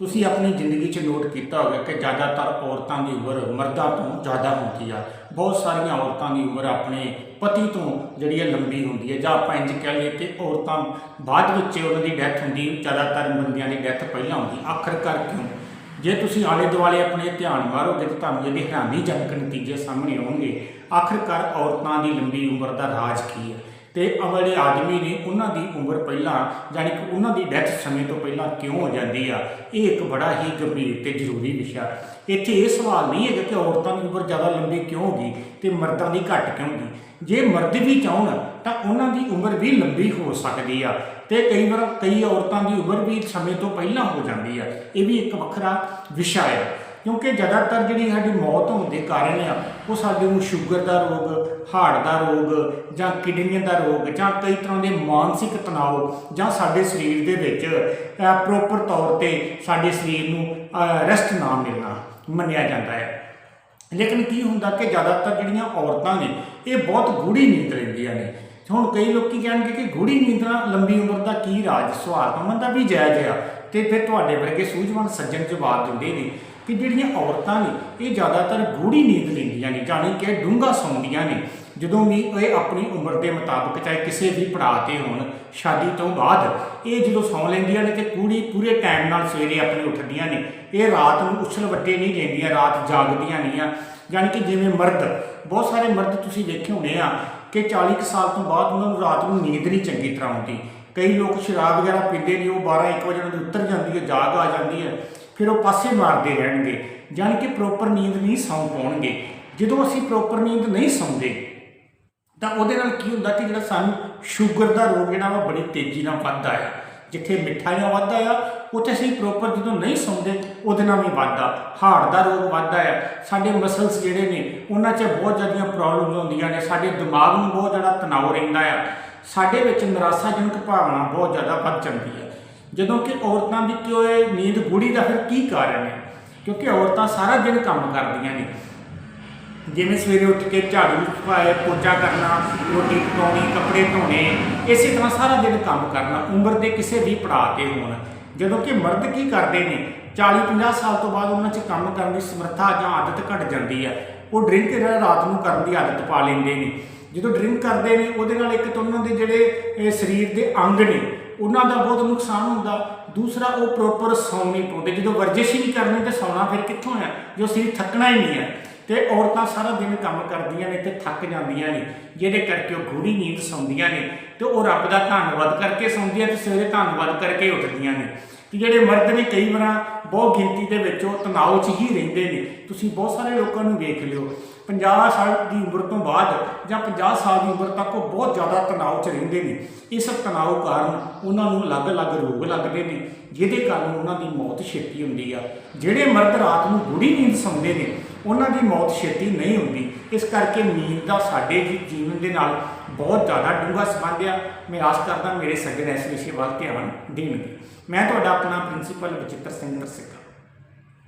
ਤੁਸੀਂ ਆਪਣੀ ਜ਼ਿੰਦਗੀ 'ਚ ਨੋਟ ਕੀਤਾ ਹੋਵੇਗਾ ਕਿ ਜ਼ਿਆਦਾਤਰ ਔਰਤਾਂ ਦੀ ਉਮਰ ਮਰਦਾਂ ਤੋਂ ਜ਼ਿਆਦਾ ਹੁੰਦੀ ਆ। ਬਹੁਤ ਸਾਰੀਆਂ ਔਰਤਾਂ ਦੀ ਉਮਰ ਆਪਣੇ ਪਤੀ ਤੋਂ ਜਿਹੜੀ ਹੈ ਲੰਬੀ ਹੁੰਦੀ ਹੈ ਜਾਂ ਆਪਾਂ ਇੰਜ ਕਹਿ ਲਈਏ ਕਿ ਔਰਤਾਂ ਬਾਅਦ ਵਿੱਚ ਉਹਨਾਂ ਦੀ ਡੈਥ ਹੁੰਦੀ, ਜ਼ਿਆਦਾਤਰ ਬੰਦਿਆਂ ਦੀ ਡੈਥ ਪਹਿਲਾਂ ਹੁੰਦੀ। ਆਖਰਕਾਰ ਕਿਉਂ? ਜੇ ਤੁਸੀਂ ਆਲੇ ਦੁਆਲੇ ਆਪਣੇ ਧਿਆਨ ਮਾਰੋਗੇ ਤਾਂ ਤੁਹਾਨੂੰ ਇਹਦੇ ਹੈਰਾਨੀਜਨਕ ਨਤੀਜੇ ਸਾਹਮਣੇ ਆਉਣਗੇ। ਆਖਰਕਾਰ ਔਰਤਾਂ ਦੀ ਲੰਬੀ ਉਮਰ ਦਾ ਰਾਜ ਕੀ ਹੈ ਤੇ ਅਵਲੇ ਆਦਮੀ ਨੇ ਉਹਨਾਂ ਦੀ ਉਮਰ ਪਹਿਲਾਂ ਯਾਨੀ ਕਿ ਉਹਨਾਂ ਦੀ ਡੈਥ ਸਮੇਂ ਤੋਂ ਪਹਿਲਾਂ ਕਿਉਂ ਹੋ ਜਾਂਦੀ ਆ, ਇਹ ਇੱਕ ਬੜਾ ਹੀ ਗੰਭੀਰ ਤੇ ਜ਼ਰੂਰੀ ਵਿਸ਼ਾ। ਇੱਥੇ ਇਹ ਸਵਾਲ ਨਹੀਂ ਹੈਗਾ ਕਿ ਔਰਤਾਂ ਦੀ ਉਮਰ ਜ਼ਿਆਦਾ ਲੰਬੀ ਕਿਉਂ ਹੋਗੀ ਤੇ ਮਰਦਾਂ ਦੀ ਘੱਟ ਕਿਉਂ ਹੋਗੀ ਜੇ ਮਰਦ ਵੀ ਚਾਹਣ, ਤਾਂ ਉਹਨਾਂ ਦੀ ਉਮਰ ਵੀ ਲੰਬੀ ਹੋ ਸਕਦੀ ਆ ਤੇ ਕਈ ਵਾਰ ਕਈ ਔਰਤਾਂ ਦੀ ਉਮਰ ਵੀ ਸਮੇਂ ਤੋਂ ਪਹਿਲਾਂ ਹੋ ਜਾਂਦੀ ਆ। ਇਹ ਵੀ ਇੱਕ ਵੱਖਰਾ ਵਿਸ਼ਾ ਹੈ ਕਿਉਂਕਿ ਜ਼ਿਆਦਾਤਰ ਜਿਹੜੀ ਸਾਡੀ ਮੌਤ ਹੋਣ ਦੇ ਕਾਰਨ ਆ, ਉਹ ਸਾਡੇ ਨੂੰ ਸ਼ੂਗਰ ਦਾ ਰੋਗ ਹਾਰਟ ਦਾ ਰੋਗ ਜਾਂ ਕਿਡਨੀਆਂ ਦਾ ਰੋਗ ਜਾਂ ਕਈ ਤਰ੍ਹਾਂ ਦੇ ਮਾਨਸਿਕ ਤਣਾਅ ਜਾਂ ਸਾਡੇ ਸਰੀਰ ਦੇ ਵਿੱਚ ਪ੍ਰੋਪਰ ਤੌਰ ਤੇ ਸਾਡੇ ਸਰੀਰ ਨੂੰ ਰੈਸਟ ਨਾ ਮਿਲਣਾ ਮੰਨਿਆ ਜਾਂਦਾ ਹੈ। ਲੇਕਿਨ ਕੀ ਹੁੰਦਾ ਕਿ ਜ਼ਿਆਦਾਤਰ ਜਿਹੜੀਆਂ ਔਰਤਾਂ ਨੇ, ਇਹ ਬਹੁਤ ਗੂੜੀ ਨੀਂਦ ਲੈਂਦੀਆਂ ਨੇ। ਹੁਣ ਕਈ ਲੋਕੀ ਕਹਿਣਗੇ ਕਿ ਗੂੜੀ ਨੀਂਦ ਲੰਬੀ ਉਮਰ ਦਾ ਕੀ ਰਾਜ ਸਵਾਲ ਤਾਂ ਦਾ ਵੀ ਜਾਇਜ਼ ਆ। ਤੇ ਫਿਰ ਤੁਹਾਡੇ ਵਰਗੇ ਸੂਝਵਾਨ ਸੱਜਣ ਜਵਾਬ ਦਿੰਦੇ ਨੇ। ਕਿ ਜਿਹੜੀਆਂ ਔਰਤਾਂ ਨੇ, ਇਹ ਜ਼ਿਆਦਾਤਰ ਗੂੜੀ ਨੀਂਦ ਲੈਂਦੀਆਂ ਨੇ, ਜਾਣੀ ਕਿ ਡੂੰਘਾ ਸੌਂਦੀਆਂ ਨੇ। ਜਦੋਂ ਵੀ ਇਹ ਆਪਣੀ ਉਮਰ ਦੇ ਮੁਤਾਬਕ ਚਾਹੇ ਕਿਸੇ ਵੀ ਪੜਾਅ ਤੇ ਹੋਣ, ਸ਼ਾਦੀ ਤੋਂ ਬਾਅਦ ਇਹ ਜਦੋਂ ਸੌਂ ਲੈਂਦੀਆਂ ਨੇ ਤੇ ਕੁੜੀ ਪੂਰੇ ਟਾਈਮ ਨਾਲ ਸਵੇਰੇ ਆਪਣੇ ਉੱਠਦੀਆਂ ਨੇ, ਇਹ ਰਾਤ ਨੂੰ ਉਛਲ ਵੱਟੇ ਨਹੀਂ ਲੈਂਦੀਆਂ, ਰਾਤ ਜਾਗਦੀਆਂ ਨਹੀਂ ਆ। ਯਾਨੀ ਕਿ ਜਿਵੇਂ ਮਰਦ, ਬਹੁਤ ਸਾਰੇ ਮਰਦ ਤੁਸੀਂ ਦੇਖੇ ਹੋਣੇ ਆ ਕਿ 40 ਕੁ ਸਾਲ ਤੋਂ ਬਾਅਦ ਉਹਨਾਂ ਨੂੰ ਰਾਤ ਨੂੰ ਨੀਂਦ ਨਹੀਂ ਚੰਗੀ ਤਰ੍ਹਾਂ ਆਉਂਦੀ। ਕਈ ਲੋਕ ਸ਼ਰਾਬ ਵਗੈਰਾ ਪੀਂਦੇ ਨੇ, ਉਹ 12 1 ਵਜੇ ਨੂੰ ਉੱਤਰ ਜਾਂਦੀ ਹੈ, ਜਾਗ ਆ ਜਾਂਦੀ ਹੈ। ਫਿਰ ਉਹ ਪਾਸੇ ਮਾਰਦੇ ਰਹਿਣਗੇ, ਜਾਣੀ ਕਿ ਪ੍ਰੋਪਰ ਨੀਂਦ ਨਹੀਂ ਸੌਂ ਪਾਉਣਗੇ। ਜਦੋਂ ਅਸੀਂ ਪ੍ਰੋਪਰ ਨੀਂਦ ਨਹੀਂ ਸੌਂਦੇ, ਤਾਂ ਉਹਦੇ ਨਾਲ ਕੀ ਹੁੰਦਾ ਕਿ ਜਿਹੜਾ ਸਾਨੂੰ ਸ਼ੂਗਰ ਦਾ ਰੋਗ ਜਿਹੜਾ ਵਾ ਬੜੀ ਤੇਜ਼ੀ ਨਾਲ ਵੱਧਦਾ ਹੈ ਜਿੱਥੇ ਮਿਠਾਈਆਂ ਵੱਧਦਾ ਆ ਉੱਥੇ ਅਸੀਂ ਪ੍ਰੋਪਰ ਜਦੋਂ ਨਹੀਂ ਸੌਂਦੇ, ਉਹਦੇ ਨਾਲ ਵੀ ਵੱਧਦਾ ਹਾਰਟ ਦਾ ਰੋਗ ਵੱਧਦਾ ਆ ਸਾਡੇ ਮਸਲਸ ਜਿਹੜੇ ਨੇ, ਉਹਨਾਂ 'ਚ ਬਹੁਤ ਜ਼ਿਆਦੀਆਂ ਪ੍ਰੋਬਲਮਸ ਹੁੰਦੀਆਂ ਨੇ। ਸਾਡੇ ਦਿਮਾਗ ਨੂੰ ਬਹੁਤ ਜ਼ਿਆਦਾ ਤਣਾਅ ਰਹਿੰਦਾ ਆ। ਸਾਡੇ ਵਿੱਚ ਨਿਰਾਸ਼ਾਜਨਕ ਭਾਵਨਾ ਬਹੁਤ ਜ਼ਿਆਦਾ ਵੱਧ ਜਾਂਦੀ ਹੈ ਜਦੋਂ ਕਿ ਔਰਤਾਂ ਦੀ ਕਿਉਂ ਇਹ ਨੀਂਦ ਗੂੜੀ ਦਾ ਫਿਰ ਕੀ ਕਾਰਨ ਹੈ? ਕਿਉਂਕਿ ਔਰਤਾਂ ਸਾਰਾ ਦਿਨ ਕੰਮ ਕਰਦੀਆਂ ਨੇ। ਜਿਵੇਂ ਸਵੇਰੇ ਉੱਠ ਕੇ ਝਾੜੂ ਪਾਏ ਪੋਚਾ ਕਰਨਾ, ਰੋਟੀ ਪਕਾਉਣੀ, ਕੱਪੜੇ ਧੋਣੇ, ਇਸੇ ਤਰ੍ਹਾਂ ਸਾਰਾ ਦਿਨ ਕੰਮ ਕਰਨਾ, ਉਮਰ ਦੇ ਕਿਸੇ ਵੀ ਪੜਾਅ ਤੇ ਹੋਣ। ਜਦੋਂ ਕਿ ਮਰਦ ਕੀ ਕਰਦੇ ਨੇ? 40 50 ਸਾਲ ਤੋਂ ਬਾਅਦ ਉਹਨਾਂ 'ਚ ਕੰਮ ਕਰਨ ਦੀ ਸਮਰੱਥਾ ਜਾਂ ਆਦਤ ਘਟ ਜਾਂਦੀ ਹੈ। ਉਹ ਡਰਿੰਕ ਜਿਹੜਾ ਰਾਤ ਨੂੰ ਕਰਨ ਦੀ ਆਦਤ ਪਾ ਲੈਂਦੇ ਨੇ। ਜਦੋਂ ਡਰਿੰਕ ਕਰਦੇ ਨੇ, ਉਹਦੇ ਨਾਲ ਇੱਕ ਤਾਂ ਉਹਨਾਂ ਦੇ ਜਿਹੜੇ ਸਰੀਰ ਦੇ ਅੰਗ ਨੇ, ਉਹਨਾਂ ਦਾ ਬਹੁਤ ਨੁਕਸਾਨ ਹੁੰਦਾ। ਦੂਸਰਾ, ਉਹ ਪ੍ਰੋਪਰ ਸੌਂ ਨਹੀਂ ਪਾਉਂਦੇ। ਜਦੋਂ ਵਰਜਿਸ਼ ਹੀ ਨਹੀਂ ਕਰਨੀ, ਤੇ ਸੌਣਾ ਫਿਰ ਕਿੱਥੋਂ ਆ ਜੋ ਸਰੀਰ ਥੱਕਣਾ ਹੀ ਨਹੀਂ ਹੈ, ਤੇ ਔਰਤਾਂ ਸਾਰਾ ਦਿਨ ਕੰਮ ਕਰਦੀਆਂ ਨੇ ਤੇ ਥੱਕ ਜਾਂਦੀਆਂ ਨੇ, ਜਿਹਦੇ ਕਰਕੇ ਉਹ ਗੂੜੀ ਨੀਂਦ ਸੌਂਦੀਆਂ ਨੇ, ਤੇ ਉਹ ਰੱਬ ਦਾ ਧੰਨਵਾਦ ਕਰਕੇ ਸੌਂਦੀਆਂ ਤੇ ਸਵੇਰੇ ਧੰਨਵਾਦ ਕਰਕੇ ਉੱਠਦੀਆਂ ਨੇ। ਤੇ ਜਿਹੜੇ ਮਰਦ ਨੇ, ਕਈ ਵਾਰਾਂ ਬਹੁਤ ਗਿਣਤੀ ਦੇ ਵਿੱਚ ਉਹ ਤਣਾਅ 'ਚ ਹੀ ਰਹਿੰਦੇ ਨੇ। ਤੁਸੀਂ ਬਹੁਤ ਸਾਰੇ ਲੋਕਾਂ ਨੂੰ ਵੇਖ ਲਿਓ। 50 ਸਾਲ ਦੀ ਉਮਰ ਤੋਂ ਬਾਅਦ ਜਾਂ 50 ਸਾਲ ਦੀ ਉਮਰ ਤੱਕ ਉਹ ਬਹੁਤ ਜ਼ਿਆਦਾ ਤਣਾਅ 'ਚ ਰਹਿੰਦੇ ਨੇ। ਇਸ ਤਣਾਅ ਕਾਰਨ ਉਹਨਾਂ ਨੂੰ ਅਲੱਗ-ਅਲੱਗ ਰੋਗ ਲੱਗਦੇ ਨੇ, ਜਿਹਦੇ ਕਾਰਨ ਉਹਨਾਂ ਦੀ ਮੌਤ ਛੇਤੀ ਹੁੰਦੀ ਆ। ਜਿਹੜੇ ਮਰਦ ਰਾਤ ਨੂੰ ਗੂੜੀ ਨੀਂਦ ਸੌਂਦੇ ਨੇ, ਉਹਨਾਂ ਦੀ ਮੌਤ ਛੇਤੀ ਨਹੀਂ ਹੁੰਦੀ। ਇਸ ਕਰਕੇ ਨੀਂਦ ਦਾ ਸਾਡੇ ਜੀ ਜੀਵਨ ਦੇ ਨਾਲ ਬਹੁਤ ਜ਼ਿਆਦਾ ਡੂੰਘਾ ਸੰਬੰਧ ਆ। ਮੈਂ ਆਸ ਕਰਦਾ ਮੇਰੇ ਸੱਜਣ ਇਸ ਵਿਸ਼ੇ ਵੱਲ ਧਿਆਨ ਦੇਣਗੇ। ਮੈਂ ਤੁਹਾਡਾ ਆਪਣਾ ਪ੍ਰਿੰਸੀਪਲ ਬਚਿੱਤਰ ਸਿੰਘ ਦਰਸ਼ਕ